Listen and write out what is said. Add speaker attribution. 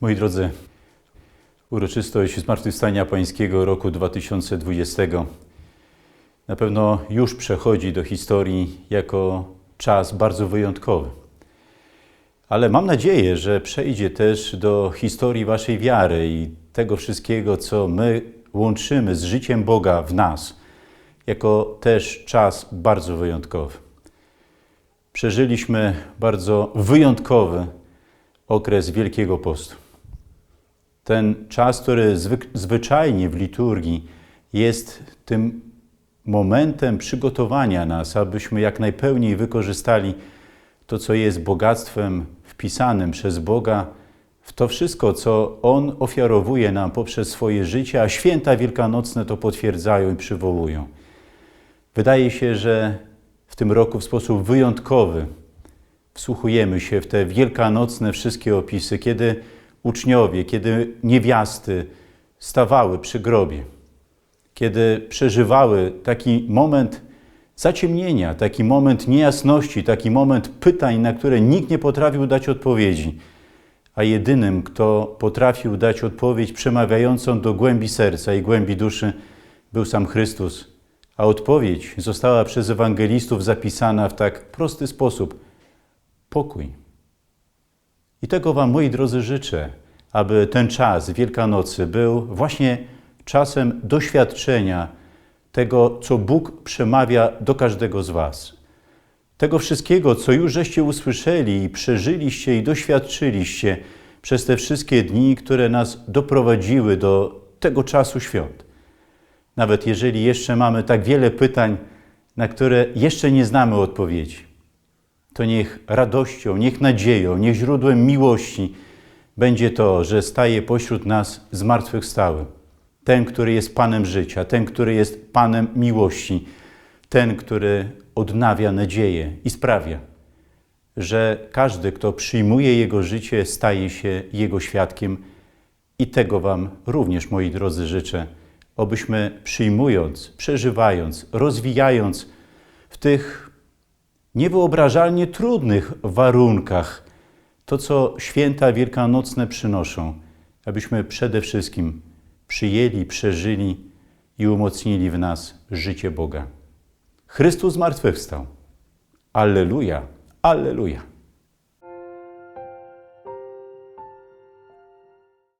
Speaker 1: Moi drodzy, uroczystość Zmartwychwstania Pańskiego roku 2020 na pewno już przechodzi do historii jako czas bardzo wyjątkowy. Ale mam nadzieję, że przejdzie też do historii Waszej wiary i tego wszystkiego, co my łączymy z życiem Boga w nas, jako też czas bardzo wyjątkowy. Przeżyliśmy bardzo wyjątkowy okres Wielkiego Postu. Ten czas, który zwyczajnie w liturgii jest tym momentem przygotowania nas, abyśmy jak najpełniej wykorzystali to, co jest bogactwem wpisanym przez Boga w to wszystko, co On ofiarowuje nam poprzez swoje życie, a święta wielkanocne to potwierdzają i przywołują. Wydaje się, że w tym roku w sposób wyjątkowy wsłuchujemy się w te wielkanocne wszystkie opisy, kiedy uczniowie, kiedy niewiasty stawały przy grobie, kiedy przeżywały taki moment zaciemnienia, taki moment niejasności, taki moment pytań, na które nikt nie potrafił dać odpowiedzi, a jedynym, kto potrafił dać odpowiedź przemawiającą do głębi serca i głębi duszy, był sam Chrystus, a odpowiedź została przez ewangelistów zapisana w tak prosty sposób: pokój. I tego Wam, moi drodzy, życzę, aby ten czas Wielkanocy był właśnie czasem doświadczenia tego, co Bóg przemawia do każdego z Was. Tego wszystkiego, co już żeście usłyszeli i przeżyliście i doświadczyliście przez te wszystkie dni, które nas doprowadziły do tego czasu świąt. Nawet jeżeli jeszcze mamy tak wiele pytań, na które jeszcze nie znamy odpowiedzi, to niech radością, niech nadzieją, niech źródłem miłości będzie to, że staje pośród nas zmartwychwstały. Ten, który jest Panem życia, ten, który jest Panem miłości, ten, który odnawia nadzieję i sprawia, że każdy, kto przyjmuje Jego życie, staje się Jego świadkiem. I tego Wam również, moi drodzy, życzę, obyśmy przyjmując, przeżywając, rozwijając w tych niewyobrażalnie trudnych warunkach to, co święta wielkanocne przynoszą, abyśmy przede wszystkim przyjęli, przeżyli i umocnili w nas życie Boga. Chrystus zmartwychwstał. Alleluja, alleluja.